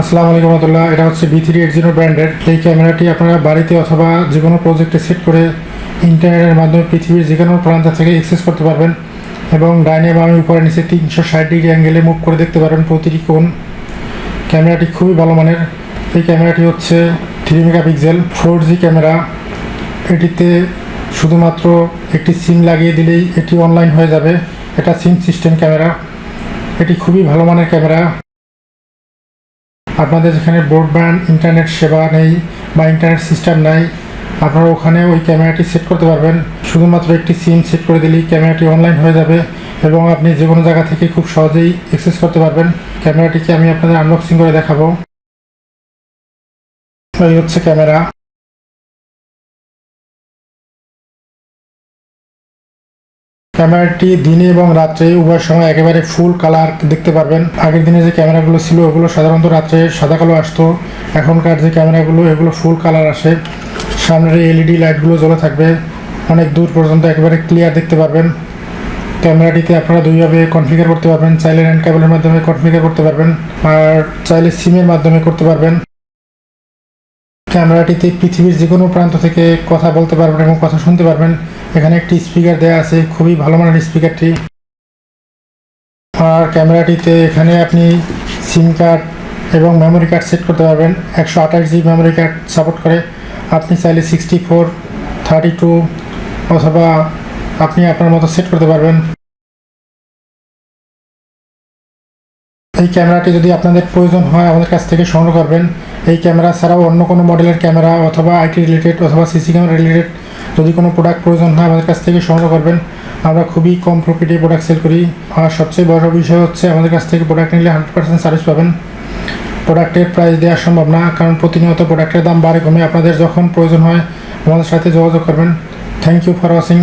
আসসালামু আলাইকুম রহমতুল্লাহ। এটা হচ্ছে বি থ্রি এইট জিরো ব্র্যান্ডের এই ক্যামেরাটি আপনারা বাড়িতে অথবা যে কোনো প্রজেক্টে সেট করে ইন্টারনেটের মাধ্যমে পৃথিবীর যে কোনো প্রান্ত থেকে অ্যাক্সেস করতে পারবেন এবং ডাইনে বামে উপরে নিচে তিনশো ষাট ডিগ্রি অ্যাঙ্গেলে মুভ করে দেখতে পারবেন প্রতিটি কোণ। ক্যামেরাটি খুবই ভালো মানের। এই ক্যামেরাটি হচ্ছে three megapixel four G camera. এটিতে শুধুমাত্র একটি সিম লাগিয়ে দিলেই এটি অনলাইন হয়ে যাবে। এটা সিম সিস্টেম ক্যামেরা। এটি খুবই ভালো মানের ক্যামেরা। আপনাদের যেখানে ব্রডব্যান্ড ইন্টারনেট সেবা নেই বা ইন্টারনেট সিস্টেম নাই, আপনারা ওখানে ওই ক্যামেরাটি সেট করতে পারবেন। শুধুমাত্র একটি সিম সেট করে দিলেই ক্যামেরাটি অনলাইন হয়ে যাবে এবং আপনি যে কোনো জায়গা থেকে খুব সহজেই অ্যাক্সেস করতে পারবেন। ক্যামেরাটিকে আমি আপনাদের আনবক্সিং করে দেখাবো। এই হচ্ছে ক্যামেরা। ক্যামেরাটি দিনে এবং রাত্রে উভয় সময় একেবারে ফুল কালার দেখতে পারবেন। আগের দিনে যে ক্যামেরাগুলো ছিল, ওগুলো সাধারণত রাত্রে সাদা কালো আসতো। এখনকার যে ক্যামেরাগুলো, এগুলো ফুল কালার আসে। সামনের এলইডি লাইটগুলো জ্বলে থাকবে। অনেক দূর পর্যন্ত একেবারে ক্লিয়ার দেখতে পারবেন। ক্যামেরাটিতে আপনারা দুইভাবে কনফিগার করতে পারবেন। চাইলে ল্যান্ড কেবলের মাধ্যমে কনফিগার করতে পারবেন আর চাইলে সিমের মাধ্যমে করতে পারবেন। ক্যামেরাটিতে পৃথিবীর যে কোনো প্রান্ত থেকে কথা বলতে পারবেন এবং কথা শুনতে পারবেন। এখানে একটি স্পিকার দেওয়া আছে, খুবই ভালো মানের স্পিকারটি। আর ক্যামেরাটিতে এখানে আপনি সিম কার্ড এবং মেমোরি কার্ড সেট করতে পারবেন। একশো আঠাশ জিবি মেমোরি কার্ড সাপোর্ট করে। আপনি চাইলে সিক্সটি ফোর, থার্টি টু অথবা আপনি আপনার মতো সেট করতে পারবেন। এই ক্যামেরাটি যদি আপনাদের প্রয়োজন হয় আমাদের কাছ থেকে সংগ্রহ করবেন। এই ক্যামেরা ছাড়াও অন্য কোনো মডেলের ক্যামেরা অথবা আইটি রিলেটেড অথবা সিসি ক্যামেরা রিলেটেড যদি কোনো প্রোডাক্ট প্রয়োজন হয় আমাদের কাছ থেকে সংগ্রহ করবেন। আমরা খুবই কম প্রফিটে প্রোডাক্ট সেল করি। আর সবচেয়ে বড় বিষয় হচ্ছে আমাদের কাছ থেকে প্রোডাক্ট নিলে হান্ড্রেড পার্সেন্ট সার্ভিস পাবেন। প্রোডাক্টের প্রাইস দেওয়া সম্ভব না, কারণ প্রতিনিয়ত প্রোডাক্টের দাম বাড়ে কমে। আপনাদের যখন প্রয়োজন হয়, আমাদের সাথে যোগাযোগ করবেন। Thank you for watching